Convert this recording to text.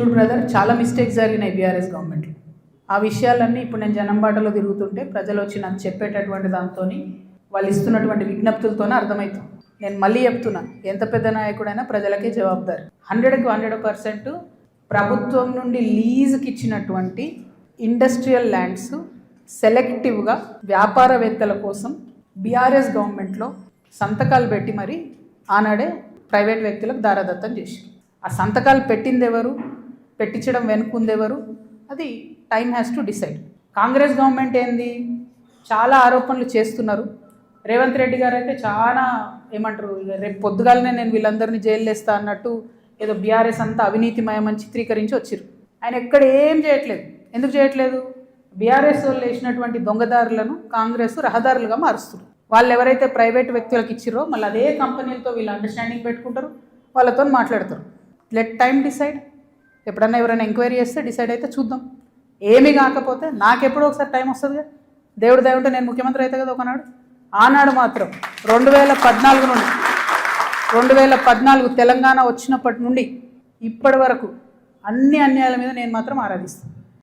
చూడు బ్రదర్ చాలా మిస్టేక్స్ జరిగినాయి బీఆర్ఎస్ గవర్నమెంట్లో ఆ విషయాలన్నీ ఇప్పుడు నేను జనం బాటలో తిరుగుతుంటే ప్రజలు వచ్చి నాకు చెప్పేటటువంటి దాంతో వాళ్ళు ఇస్తున్నటువంటి విజ్ఞప్తులతోనే అర్థమవుతుంది నేను మళ్ళీ చెప్తున్నా ఎంత పెద్ద నాయకుడైనా ప్రజలకే జవాబుదారు. హండ్రెడ్కి హండ్రెడ్ పర్సెంట్ ప్రభుత్వం నుండి లీజుకి ఇచ్చినటువంటి ఇండస్ట్రియల్ ల్యాండ్స్ సెలెక్టివ్గా వ్యాపారవేత్తల కోసం బీఆర్ఎస్ గవర్నమెంట్లో సంతకాలు పెట్టి మరి ఆనాడే ప్రైవేట్ వ్యక్తులకు దారాదత్తం చేసి ఆ సంతకాలు పెట్టింది ఎవరు? పెట్టించడం వెనుక ఉందెవరు అది time has to decide Congress government ఏంది? చాలా ఆరోపణలు చేస్తున్నారు. రేవంత్ రెడ్డి గారు అయితే చాలా ఏమంటారు రేపు పొద్దుగాలనే నేను వీళ్ళందరినీ జైల్లేస్తా అన్నట్టు ఏదో బీఆర్ఎస్ అంతా అవినీతిమయమని చిత్రీకరించి వచ్చారు ఆయన ఎక్కడ ఏం చేయట్లేదు. ఎందుకు చేయట్లేదు? బీఆర్ఎస్ వాళ్ళు వేసినటువంటి దొంగదారులను కాంగ్రెస్ రహదారులుగా మారుస్తారు వాళ్ళు ఎవరైతే ప్రైవేట్ వ్యక్తులకు ఇచ్చిరో మళ్ళీ అదే కంపెనీలతో వీళ్ళు అండర్స్టాండింగ్ పెట్టుకుంటారు వాళ్ళతో మాట్లాడతారు. లెట్ టైం డిసైడ్ ఎప్పుడన్నా ఎవరైనా ఎంక్వైరీ చేస్తే డిసైడ్ అయితే చూద్దాం. ఏమీ కాకపోతే నాకెప్పుడో ఒకసారి టైం వస్తుందిగా. దేవుడు దేవుంటే నేను ముఖ్యమంత్రి అయితే కదా ఒకనాడు? ఆనాడు మాత్రం రెండు వేల పద్నాలుగు నుండి రెండు వేల పద్నాలుగు తెలంగాణ వచ్చినప్పటి నుండి ఇప్పటి వరకు అన్ని అన్యాయాల మీద నేను మాత్రం ఆరాధిస్తాను.